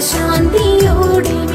ശാന്തിയോടെ